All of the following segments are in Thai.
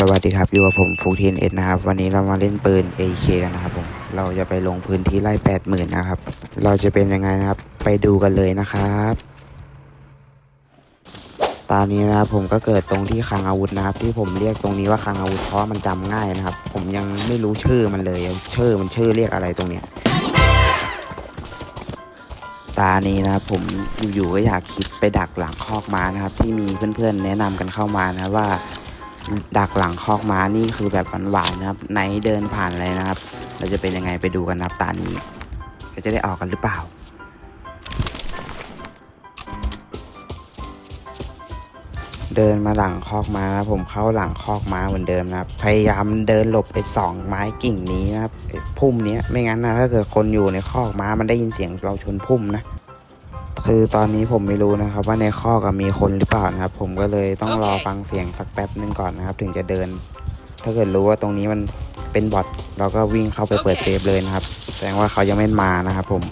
สวัสดีครับอยู่กับผมฟูทีนเอ็ดนะครับ วันนี้เรามาเล่นปืน AK กันนะครับผมเราจะไปลงพื้นที่ไล่แปดหมื่นนะครับ เราจะเป็นยังไงนะครับ ไปดูกันเลยนะครับ ตอนนี้นะครับผมก็เกิดตรงที่คลังอาวุธนะครับ ที่ผมเรียกตรงนี้ว่าคลังอาวุธเพราะมันจำง่ายนะครับ ผมยังไม่รู้ชื่อมันเลยชื่อมันชื่อเรียกอะไรตรงเนี้ยตานี้นะครับผมอยู่ๆก็อยากคิดไปดักหลังคอกม้านะครับ ที่มีเพื่อนๆแนะนำกันเข้ามานะว่า ดักหลังคอกม้านี่คือแบบหวานๆนะครับไหนเดินผ่านอะไรนะครับ เราจะเป็นยังไงไปดูกันนะครับตานี้จะได้ออกกันหรือเปล่าเดินมาหลังคอกม้านะผมเข้าหลังคอกม้าเหมือนเดิมนะครับ พยายามเดินหลบไอ้สองไม้กิ่งนี้นะครับพุ่มนี้ไม่งั้นนะถ้าเกิดคนอยู่ในคอกม้ามันได้ยินเสียงเราชนพุ่มนะ คือตอนนี้ผมไม่รู้นะครับว่าในคอกอะมีคนหรือเปล่านะครับ ผมก็เลยต้องรอโอเคฟังเสียงสักแป๊บนึงก่อนนะครับ ถึงจะเดิน ถ้าเกิดรู้ว่าตรงนี้มันเป็นบอทเราก็วิ่งเข้าไปเปิดโอเคเซฟเลยนะครับ แสดงว่าเขายังไม่มานะครับผม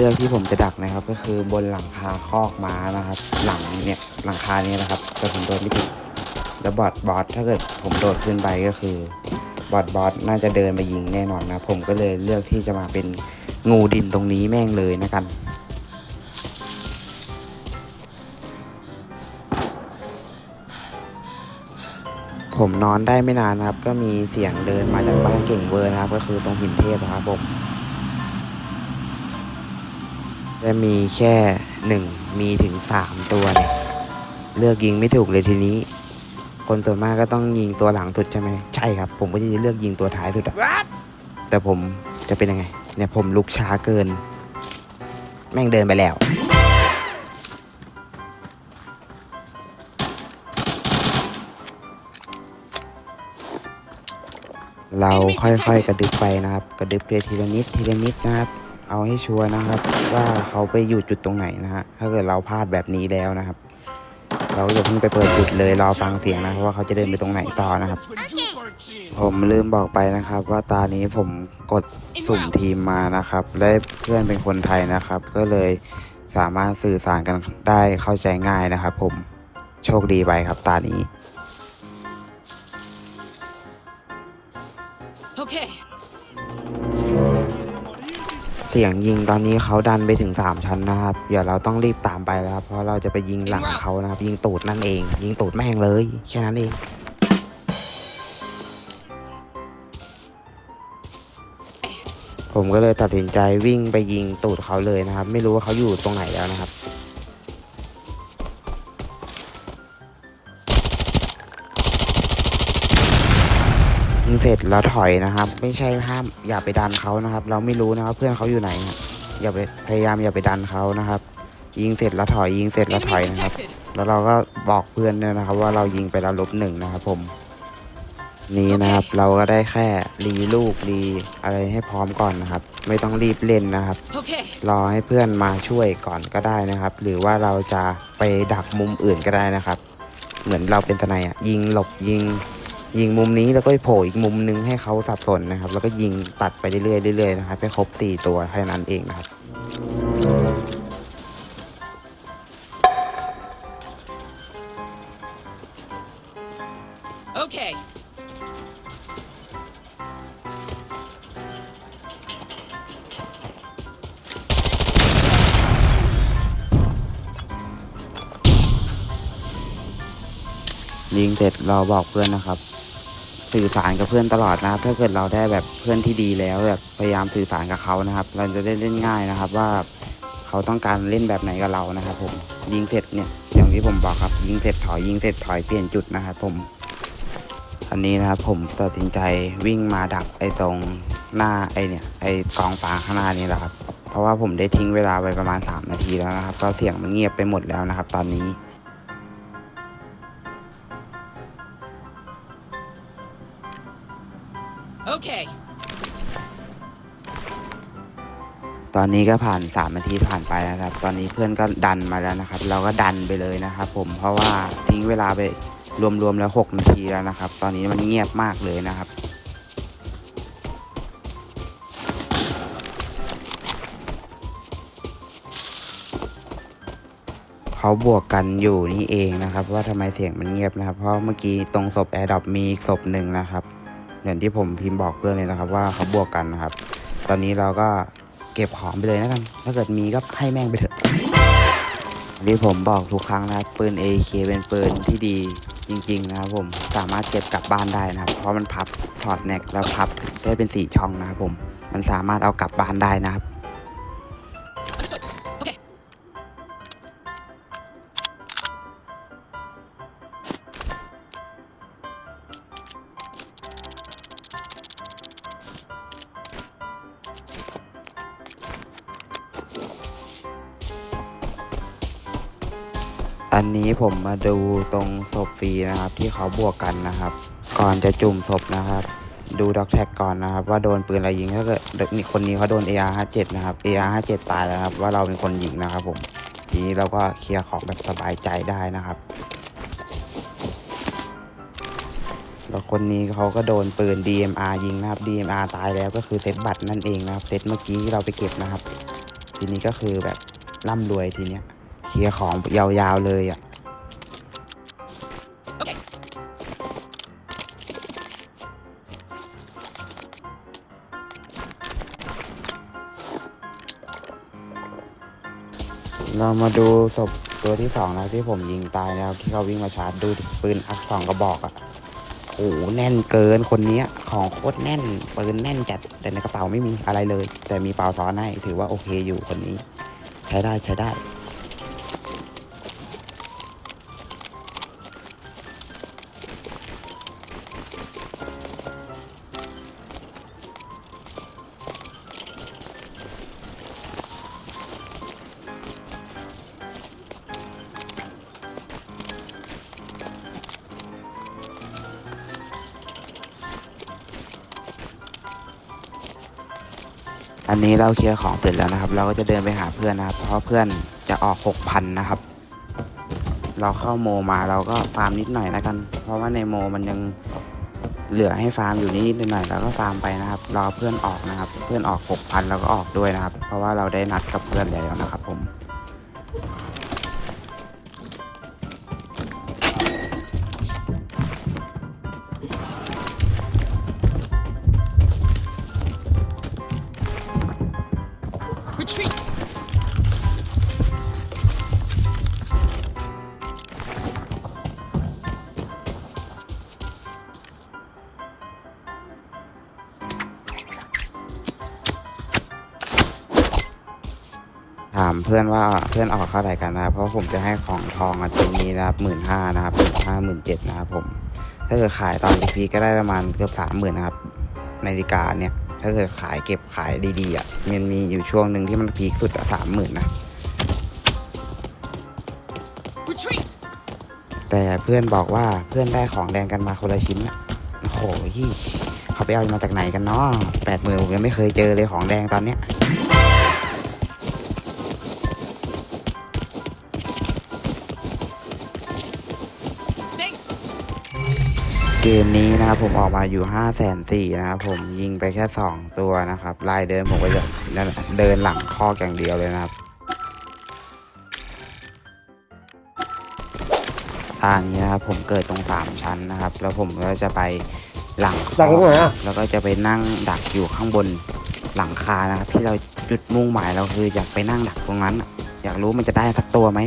เลือกที่ผมจะดักนะครับ ก็คือบนหลังคาคอกม้านะครับ หลังเนี่ยหลังคานี้นะครับแต่ผมโดนไม่ติดแล้วบอดบอสถ้าเกิดผมโดดขึ้นไปก็คือบอดบอสน่าจะเดินมายิงแน่นอนนะผมก็เลยเลือกที่จะมาเป็นงูดินตรงนี้แม่งเลยนะกันผมนอนได้ไม่นานนะครับ ก็มีเสียงเดินมาจากบ้านเก่งเวอร์นะครับ ก็คือตรงหินเทพนะครับผม และมีแค่หนึ่งมีถึงสามตัวเนี่ยเลือกยิงไม่ถูกเลยทีนี้ คนส่วนมากก็ต้องยิงตัวหลังสุดใช่ไหมใช่ครับ ผมก็จะเลือกยิงตัวท้ายสุดอะแต่ผมจะเป็นยังไง เนี่ยผมลุกช้าเกิน แม่งเดินไปแล้วเราค่อยๆกระดึบไปนะครับ กระดึบไปทีละนิดทีละนิดนะครับ เอาให้ชัวร์นะครับ ว่าเขาไปอยู่จุดตรงไหนนะฮะถ้าเกิดเราพลาดแบบนี้แล้วนะครับ เราอย่าเพิ่งไปเปิดจุดเลยรอฟังเสียงนะครับว่าเขาจะเดินไปตรงไหนต่อนะครับ ผมลืมบอกไปนะครับ ว่าตานี้ผมกดสุ่มทีมมานะครับและเพื่อนเป็นคนไทยนะครับ ก็เลยสามารถสื่อสารกันได้เข้าใจง่ายนะครับ ผมโชคดีไปครับตานี้ สียงยิงตอนนี้เขาดันไปถึง 3 ชั้นนะครับ เดี๋ยวเราต้องรีบตามไปแล้วครับ เพราะเราจะไปยิงหลังเขานะครับ ยิงตูดนั่นเอง ยิงตูดแม่งเลย แค่นั้นเอง ผมก็เลยตัดสินใจวิ่งไปยิงตูดเขาเลยนะครับ ไม่รู้ว่าเขาอยู่ตรงไหนแล้วนะครับ ร็จแล้วถอยนะครับ ไม่ใช่ห้ามอย่าไปดันเขานะครับ เราไม่รู้นะครับเพื่อนเขาอยู่ไหนอะอย่าไปพยายามอย่าไปดันเขานะครับ ยิงเสร็จแล้วถอยยิงเสร็จแล้วถอย Enemy นะครับ detected. แล้วเราก็บอกเพื่อนด้วยนะครับ ว่าเรายิงไปแล้วลบหนึ่งนะครับ ผม นี้นะครับเราก็ได้แค่รีลูกรีอะไรให้พร้อมก่อนนะครับ ไม่ต้องรีบเล่นนะครับ Okay. รอให้เพื่อนมาช่วยก่อนก็ได้นะครับ หรือว่าเราจะไปดักมุมอื่นก็ได้นะครับ เหมือนเราเป็นทนายอะยิงหลบยิง ยิงมุมนี้แล้วก็ไปโผล่อีกมุมนึงให้เขาสับสนนะครับ แล้วก็ยิงตัดไปเรื่อยๆเรื่อยๆนะครับให้ครบสี่ตัวแค่นั้นเองนะครับ Okay. ยิงเสร็จเราบอกเพื่อนนะครับ สื่อสารกับเพื่อนตลอดนะครับ ถ้าเกิดเราได้แบบเพื่อนที่ดีแล้วแบบพยายามสื่อสารกับเขานะครับ เราจะได้เล่นง่ายนะครับว่าเขาต้องการเล่นแบบไหนกับเรานะครับ ผมยิงเสร็จเนี่ยอย่างที่ผมบอกครับ ยิงเสร็จถอยยิงเสร็จถอยเปลี่ยนจุดนะครับผมอันนี้นะครับผมตัดสินใจวิ่งมาดักไอ้ตรงหน้าไอ้เนี่ยไอ้กองฟางข้างหน้านี้แหละครับ เพราะว่าผมได้ทิ้งเวลาไปประมาณ 3 นาทีแล้วนะครับ ก็เสียงมันเงียบไปหมดแล้วนะครับ ตอนนี้ Okay. ตอนนี้ก็ผ่าน3นาทีผ่านไปแล้วนะครับ ตอนนี้เพื่อนก็ดันมาแล้วนะครับ เราก็ดันไปเลยนะครับผม เพราะว่าทิ้งเวลาไปรวมๆแล้ว 6 นาทีแล้วนะครับ ตอนนี้มันเงียบมากเลยนะครับ เขาบวกกันอยู่นี่เองนะครับ ว่าทำไมเสียงมันเงียบนะครับ เพราะเมื่อกี้ตรงศพแอร์ดรอปมีอีกศพหนึ่งนะครับ อย่างที่ผมพิมพ์บอกเพื่อนเลยนะครับ ว่าเขาบวกกันนะครับ ตอนนี้เราก็เก็บของไปเลยนะกัน ถ้าเกิดมีก็ให้แม่งไปเถอะที่ผมบอกทุกครั้งนะครับปืน AK เป็นปืนที่ดีจริงๆนะครับผมสามารถเก็บกลับบ้านได้นะครับ เพราะมันพับถอดแน็กแล้วพับได้เป็นสี่ช่องนะครับผมมันสามารถเอากลับบ้านได้นะครับ อันนี้ผมมาดูตรงศพฟรีนะครับ ที่เขาบวกกันนะครับ ก่อนจะจุ่มศพนะครับ ดูด็อกแท็กก่อนนะครับ ว่าโดนปืนอะไรยิงถ้าเกิดนี่คนนี้เขาโดน AR57 นะครับ AR57 ตายแล้วครับ ว่าเราเป็นคนยิงนะครับผมทีนี้เราก็เคลียร์ของแบบสบายใจได้นะครับแล้วคนนี้เขาก็โดนปืน DMR ยิงนะครับ DMR ตายแล้วก็คือเซตบัตรนั่นเองนะครับ เซตเมื่อกี้ที่เราไปเก็บนะครับ ทีนี้ก็คือแบบร่ำรวยทีเนี้ย เคลียร์ของยาวๆเลยอะ Okay. เรามาดูศพตัวที่สองนะที่ผมยิงตายนะครับที่เขาวิ่งมาชาร์จดูดิปืนอักสองกระบอกอะ่ะโอ้โหแน่นเกินคนเนี้ยของโคตรแน่นปืนแน่นจัดแต่ในกระเป๋าไม่มีอะไรเลย แต่มีเปล่าซ้อนให้ถือว่าโอเคอยู่คนนี้ ใช้ได้ใช้ได้ อันนี้เราเคลียร์ของเสร็จแล้วนะครับ เราก็จะเดินไปหาเพื่อนนะครับ เพราะเพื่อนจะออกหกพันนะครับ เราเข้าโมมาเราก็ฟาร์มนิดหน่อยแล้วกัน เพราะว่าในโมมันยังเหลือให้ฟาร์มอยู่นิดหน่อยแล้วก็ฟาร์มไปนะครับ รอเพื่อนออกนะครับ เพื่อนออกหกพันเราก็ออกด้วยนะครับ เพราะว่าเราได้นัดกับเพื่อนแล้วนะครับผม เพื่อนว่าเพื่อนออกเท่าไหร่กันนะครับเพราะผมจะให้ของทองอาทิตย์นี้นะครับหมื่นห้านะครับหมื่นห้าหมื่นเจ็ดนะครับผมถ้าเกิดขายตอนพีก็ได้ประมาณเกือบสามหมื่นนะครับนาฬิกาเนี่ยถ้าเกิดขายเก็บขายดีๆอะมันมีอยู่ช่วงหนึ่งที่มันพีคสุดอะสามหมื่นนะ Retreat. แต่เพื่อนบอกว่าเพื่อนได้ของแดงกันมาคนละชิ้นอะโอ้โหเขาไปเอามาจากไหนกันเนาะแปดหมื่นผมยังไม่เคยเจอเลยของแดงตอนเนี้ย เกมนี้นะครับผมออกมาอยู่5้าแสนสี่นะครับผมยิงไปแค่ 2 ตัวนะครับลายเดินผมก็จะนั่นแหละเดินหลังคอกอย่างเดียวเลยนะครับทางนี้นะครับผมเกิดตรงสามชั้นนะครับ แล้วผมก็จะไปหลังคดัอกตรงไหนอะแล้วก็จะไปนั่งดักอยู่ข้างบนหลังคานะครับ ที่เราจุดมุ่งหมายเราคืออยากไปนั่งดักตรงนั้นอะอยากรู้มันจะได้สักตัวไหม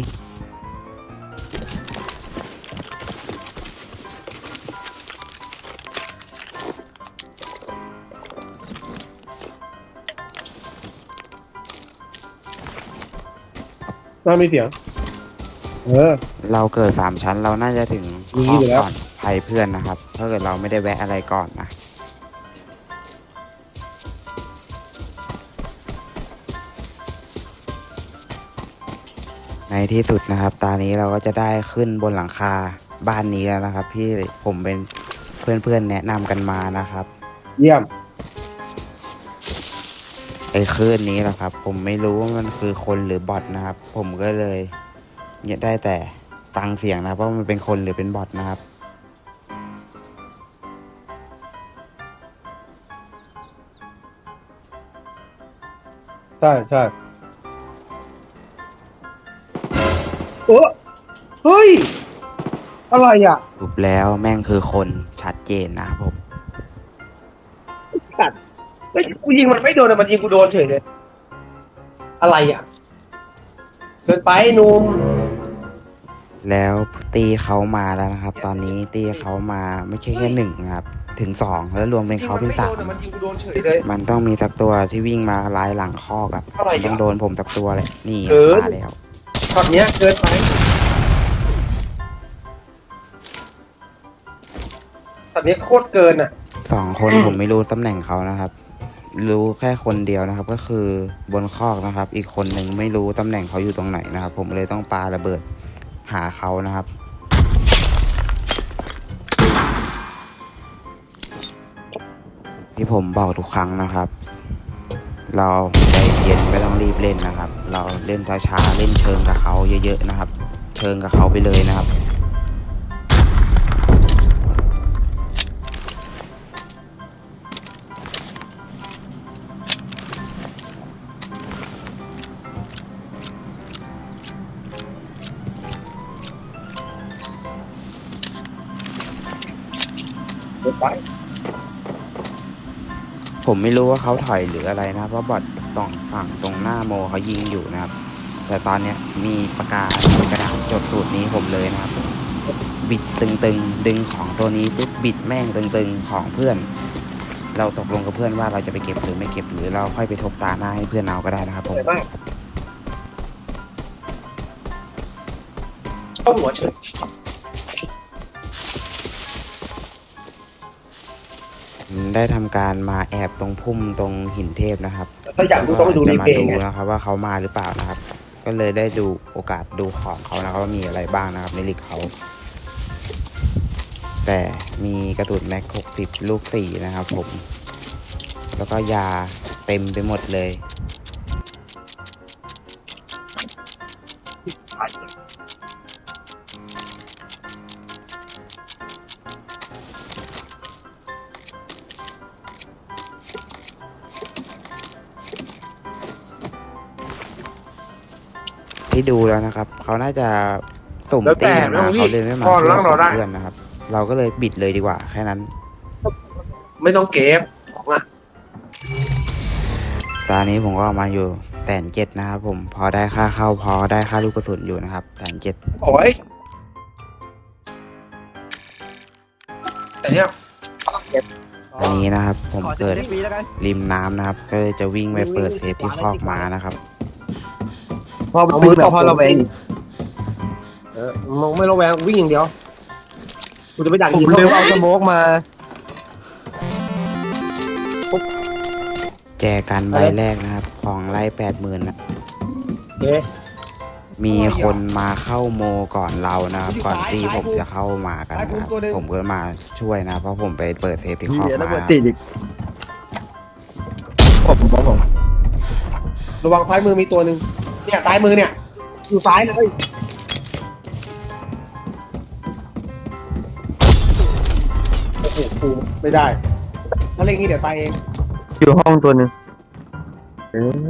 ถ้ามีเสียง เออ เราเกิดสามชั้นเราน่าจะถึงมีอยู่แล้วภัยเพื่อนนะครับ ถ้าเกิดเราไม่ได้แวะอะไรก่อนนะ ในที่สุดนะครับ ตอนนี้เราก็จะได้ขึ้นบนหลังคาบ้านนี้แล้วนะครับพี่ผมเป็นเพื่อนๆแนะนำกันมานะครับ เยี่ยม ไอ้คลื่นนี้แหละครับ ผมไม่รู้ว่ามันคือคนหรือบอทนะครับ ผมก็เลยเนี่ยได้แต่ฟังเสียงนะครับว่ามันเป็นคนหรือเป็นบอทนะครับใช่ใช่โอ้เฮ้ย อะไรอะ รูปแล้วแม่งคือคนชัดเจนนะครับผมสัตว์ เฮ้ยกูยิงมันไม่โดนแต่มันยิงกูโดนเฉยเลย อะไรอะเกินไปหนุ่มแล้วตีเขามาแล้วนะครับ ตอนนี้ตีเขามาไม่ใช่แค่หนึ่งนะครับ ถึงสองแล้วรวมเป็นเขาเป็นสามแต่มันยิงกูโดนเฉยเลย มันต้องมีสักตัวที่วิ่งมาลายหลังคอกอะอะไรมันอะต้องโดนผมสักตัวเลยนี่เกินมาแล้ว ช็อตเนี้ยเกินไปช็อตเนี้ยโคตรเกินอะ สองคนผมไม่รู้ตำแหน่งเขานะครับ รู้แค่คนเดียวนะครับ ก็คือบนคอกนะครับ อีกคนหนึ่งไม่รู้ตำแหน่งเขาอยู่ตรงไหนนะครับ ผมเลยต้องปาระเบิดหาเขานะครับ ที่ผมบอกทุกครั้งนะครับ เราใจเย็นไม่ต้องรีบเล่นนะครับ เราเล่นช้าๆเล่นเชิงกับเขาเยอะๆนะครับ เชิงกับเขาไปเลยนะครับ ผมไม่รู้ว่าเขาถอยหรืออะไรนะเพราะบอดตรงฝั่งตรงหน้าโมเขายิงอยู่นะครับ แต่ตอนเนี้ยมีปากกามีกระดาษจดสูตรนี้ผมเลยนะครับ บิดตึงๆดึงของตัวนี้ปุ๊บบิดแม่งตึงๆของเพื่อน เราตกลงกับเพื่อนว่าเราจะไปเก็บหรือไม่เก็บหรือเราค่อยไปทบตาหน้าให้เพื่อนเอาก็ได้นะครับผมสวยมากเข้าหัวเฉย ได้ทำการมาแอบตรงพุ่มตรงหินเทพนะครับถ้าอยากดูต้องไปดูจะรีมาเพลย์ดูไงนะครับ ว่าเขามาหรือเปล่านะครับ ก็เลยได้ดูโอกาสดูของเขานะครับว่ามีอะไรบ้างนะครับในลิกเขา แต่มีกระสุนแม็ก60ลูกสี่นะครับผม แล้วก็ยาเต็มไปหมดเลย ที่ดูแล้วนะครับ เขาน่าจะสุ่มแล้วแต่ตีมานะพี่เขาเลยไม่มาก่อนเพื่ร่างเราได้ เพื่อนนะครับ เราก็เลยบิดเลยดีกว่า แค่นั้น ไม่ต้องเก็บของอะตอนนี้ผมก็เอามาอยู่แสนเจ็ดนะครับผมพอได้ค่าเข้าพอได้ค่าลูกกระสุนอยู่นะครับแสนเจ็ดโอ้ยแต่เนี้ยเก็บอันนี้นะครับ ผมขอเกิดสิบปีแล้วกัน ริมน้ำนะครับ ก็เลยจะวิ่งไปเปิดเซฟที่คอกม้านะครับ พอเอามืมืออแบบตบพอระแวงเออมึงไม่ระแวงวิ่งอย่างเดียวกูจะไปดักผมยิงลืมเขาเอาสโมกมา แจกันใบแรกนะครับ ของไล่แปดหมื่นนะโอเคมีคนมาเข้าโมก่อนเรานะครับก่อนที่ผมจะเข้ามากันนะครับผมก็มาช่วยนะ เพราะผมไปเปิดเซฟที่คอกเดี๋ยวระม้าเบิดนะครับติดอีกผมผมผมระวังซ้ายมือมีตัวหนึ่ง เนี่ยซ้ายมือเนี่ย อยู่ซ้ายเลยโอ้โหกูไม่ได้ถ้าเล่นงี้เดี๋ยวตายเองอยู่ห้องตัวหนึ่งเออ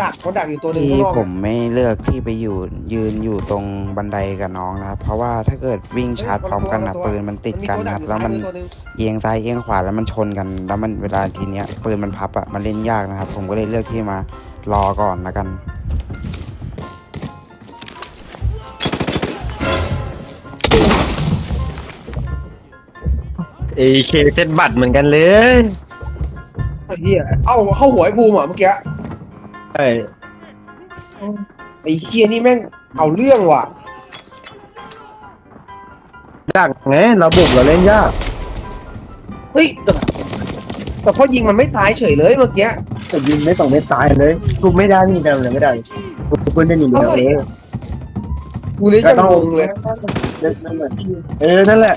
ดักมันดักอยู่ตัวหนึ่งที่ข้างนอกผอะมไม่เลือกที่ไปอยู่ยืนอยู่ตรงบันไดกับน้องนะครับ เพราะว่าถ้าเกิดวิ่งชาร์จพร้อมกันนะปืนมันติดกันนะครับแล้วมันตัวหนึ่งเอียงซ้ายเอียงขวาแล้วมันชนกัน แล้วมันเวลาทีเนี้ยปืนมันพับอะมันเล่นยากนะครับ ผมก็เลยเลือกที่มารอก่อนละกันเอเคเซตบัตรเหมือนกันเลย ไอ้เหี้ยเอ้าเข้าหัวไอ้ภูมิอะเมื่อกี้ ใช่ไอ้เหี้ยนี่แม่งเอาเรื่องว่ะยากไงเราบุกเราเล่นยากเฮ้ยแต่แต่พอยิงมันไม่ตายเฉยเลยเมื่อกี้แต่ยิงไม่สองไม่ตายเลยกูไม่ได้นี่ทำอะไรไม่ได้กูกูได้หนีแล้วเออกูเลยก็จะต้องงงเลยเออนั่นแหละ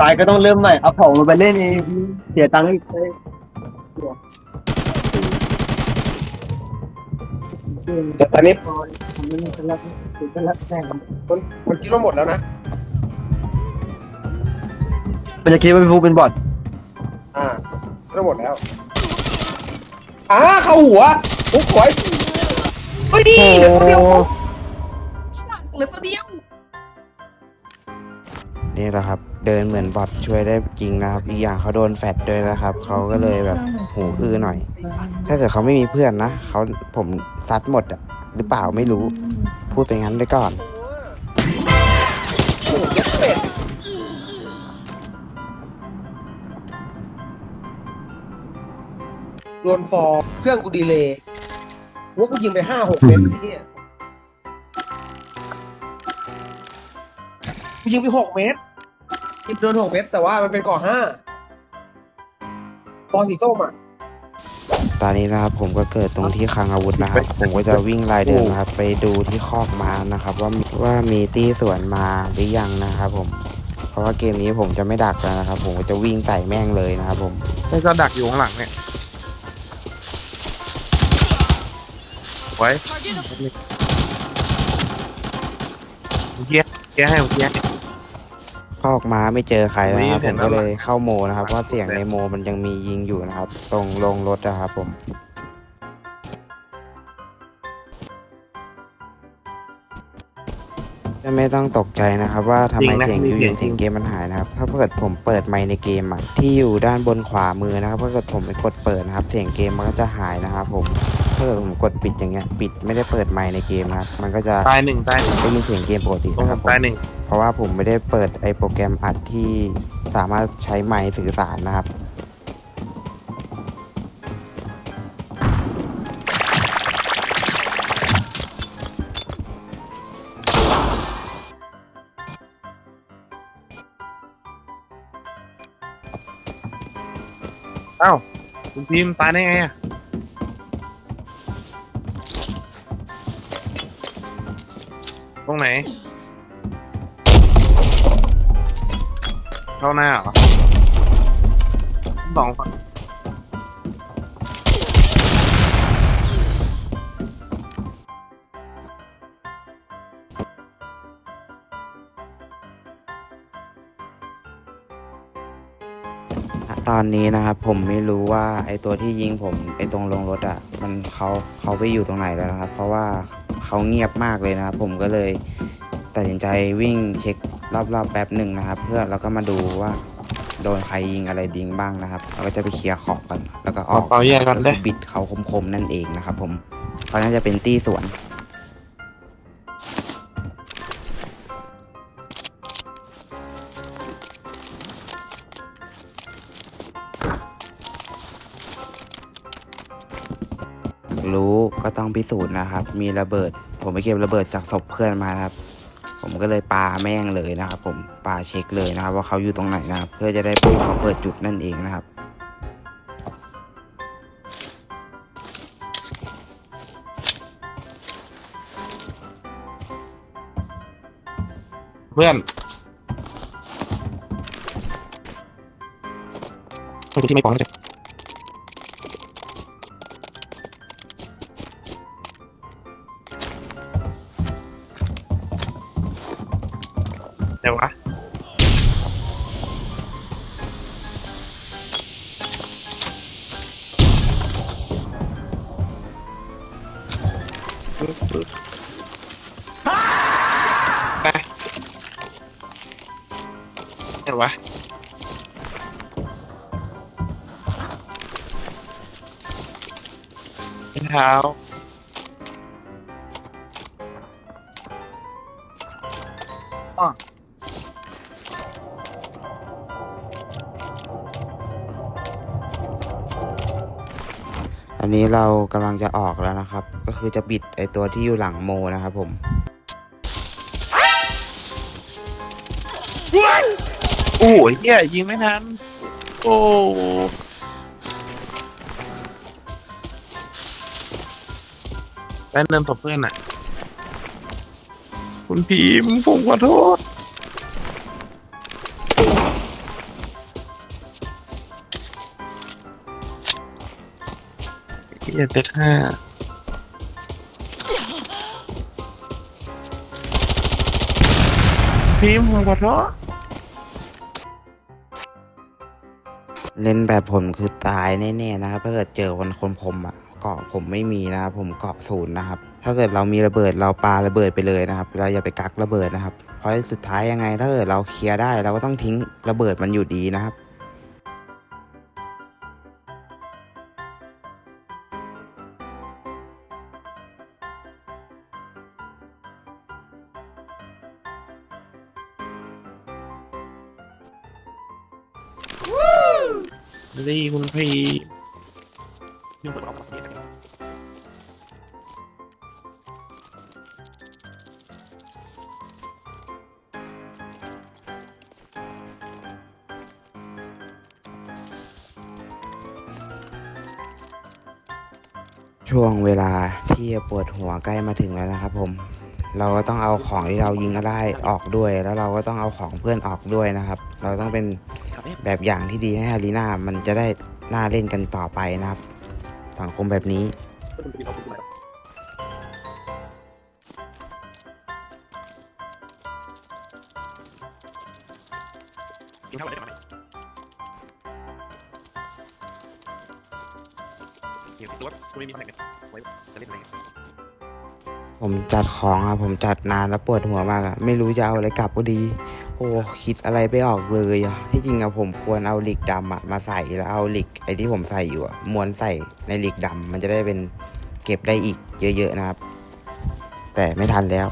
ตายก็ต้องเริ่มใหม่เอาของมาไปเล่นเองเสียตังค์อีก แต่ตอนนี้มันจะรับจะรับแน่มันมันคิดว่าหมดแล้วนะ มันจะคิดว่าพี่ฟูเป็นบอทอ่าคิดว่าหมดแล้วอ่าเข้าหัวโอ้โหยเฮ้ยเหลือตัวเดียวเหลือตัวเดียวนี่แหละครับ เดินเหมือนบอทช่วยได้จริงนะครับ อีกอย่างเขาโดนแฟดด้วยนะครับ เขาก็เลยแบบหูอื้อหน่อย ถ้าเกิดเขาไม่มีเพื่อนนะเขาผมซัดหมดอะหรือเปล่าไม่รู้ พูดไปงั้นได้ก่อนโอ้โหเย็ดเป็ดโดนฟอร์เครื่องกูดีเลยว่ากูยิงไปห้าหกเมตรที่เนี่ยกูยิงไปหกเมตร ยิงโดนหกเมตรแต่ว่ามันเป็นก่อห้าฟอร์สีส้มอะตอนนี้นะครับผมก็เกิดตรงที่คลังอาวุธนะครับ ผมก็จะวิ่งไล่เดินนะครับ ไปดูที่คอกม้านะครับ ว่ามีว่ามีตี้สวนมาหรือยังนะครับ ผม เพราะว่าเกมนี้ผมจะไม่ดักแล้วนะครับ ผมก็จะวิ่งใส่แม่งเลยนะครับ ผมไม่ก็ดักอยู่ข้างหลังเนี่ยไว้ Target เกียร์เกียร์ให้ผมเกีย ร์คอกม้าไม่เจอใครนะครับนี่เห็ผมนแล้วก็เลยเข้าโมนะครับ เพราะเสียงในโมมันยังมียิงอยู่นะครับ ตรงลงรถนะครับผมจะไม่ต้องตกใจนะครับ ว่าทำไมเสียงอยู่ๆเสียงเกมมันหายนะครับ ถ้าเกิดผมเปิดไมค์ในเกมอะที่อยู่ด้านบนขวามือนะครับถ้าเกิดผมไปกดเปิดนะครับ เสียงเกมมันก็จะหายนะครับผมถ้าเกิดผมกดปิดอย่างเงี้ย ปิดไม่ได้เปิดไมค์ในเกมนะครับ มันก็จะตายหนึ่งตายหนึ่งได้ยินเสียงเกมปกติตรงนะครับผมตายหนึ่ง เพราะว่าผมไม่ได้เปิดไอโปรแกรมอัดที่สามารถใช้ไมค์สื่อสารนะครับเอ้าคุณทีมตายได้ไงอะตรงไหน เข้าหน้าเหรอสองฝั่งตอนนี้นะครับผมไม่รู้ว่าไอตัวที่ยิงผมไอตรงลงรถอะมันเขาเขาไปอยู่ตรงไหนแล้วนะครับ เพราะว่าเขาเงียบมากเลยนะครับผมก็เลยตัดสินใจวิ่งเช็ค รอบๆแป๊บหนึ่งนะครับ เพื่อแล้วก็มาดูว่า โดนใครยิงอะไรดิงบ้างนะครับ เราก็จะไปเคลียร์ของกัน แล้วก็อเอาอกเปาแยกกันก็ได้คือปิดเขาคมๆนั่นเองนะครับ ผมเขาน่าจะเป็นตี้สวน รู้ก็ต้องพิสูจน์นะครับ มีระเบิด ผมไปเก็บระเบิดจากศพเพื่อนมานะครับ ผมก็เลยปาแม่งเลยนะครับ ผมปาเช็คเลยนะครับ ว่าเขาอยู่ตรงไหนนะครับ เพื่อจะได้ให้เขาเปิดจุดนั่นเองนะครับเพื่อนคนที่ไม่ปองจะ เดี๋ยววะไปเดี๋ยววะเท้า นี้เรากำลังจะออกแล้วนะครับ ก็คือจะบิดไอตัวที่อยู่หลังโมนะครับผมโอ้ยเฮียยิงไม่ทันโอ้ต้เริ่มตบเพื่อนอะ คุณพิมพ์ผมขอโทษ อย่าเจ็ดห้าพิมพ์ผมขอโทษเล่นแบบผมคือตายแน่ๆนะครับถ้าเกิดเจอคนคนผมอะเกาะผมไม่มีนะครับผมเกาะศูนย์นะครับ ถ้าเกิดเรามีระเบิดเราปาระเบิดไปเลยนะครับ เราอย่าไปกักระเบิดนะครับ เพราะสุดท้ายยังไงถ้าเกิดเราเคลียร์ได้เราก็ต้องทิ้งระเบิดมันอยู่ดีนะครับ ใกล้มาถึงแล้วนะครับผม เราก็ต้องเอาของที่เรายิงก็ได้ออกด้วย แล้วเราก็ต้องเอาของเพื่อนออกด้วยนะครับ เราต้องเป็นแบบอย่างที่ดีให้ฮารีนามันจะได้น่าเล่นกันต่อไปนะครับ สังคมแบบนี้ จัดของอะผมจัดนานแล้วปวดหัวมากอะไม่รู้จะเอาอะไรกลับก็ดี โอ้คิดอะไรไปออกเลยอะที่จริงอะผมควรเอาหลิกดำอะมาใส่แล้วเอาหลิกไอ้ที่ผมใส่อยู่อะม้วนใส่ในหลิกดำมันจะได้เป็นเก็บได้อีกเยอะๆนะครับ แต่ไม่ทันแล้ว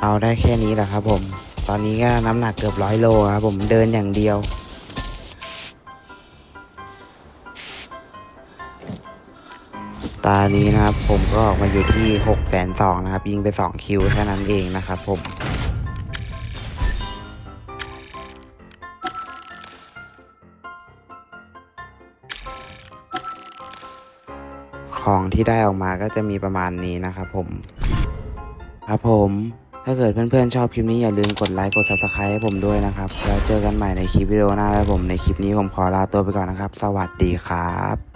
เอาได้แค่นี้แหละครับ ผม ตอนนี้ก็น้ำหนักเกือบร้อยโลครับผมเดินอย่างเดียว ตานี้นะครับ ผมก็ออกมาอยู่ที่6กแสนสองนะครับ ยิงไป 2 คิวแค่นั้นเองนะครับผมของที่ได้ออกมาก็จะมีประมาณนี้นะครับผม ครับผม ถ้าเกิดเพื่อนๆชอบคลิปนี้อย่าลืมกดไลค์กด subscribe ให้ผมด้วยนะครับ แล้วเจอกันใหม่ในคลิปวิดีโอหน้าครับผมในคลิปนี้ผมขอลาตัวไปก่อนนะครับ สวัสดีครับ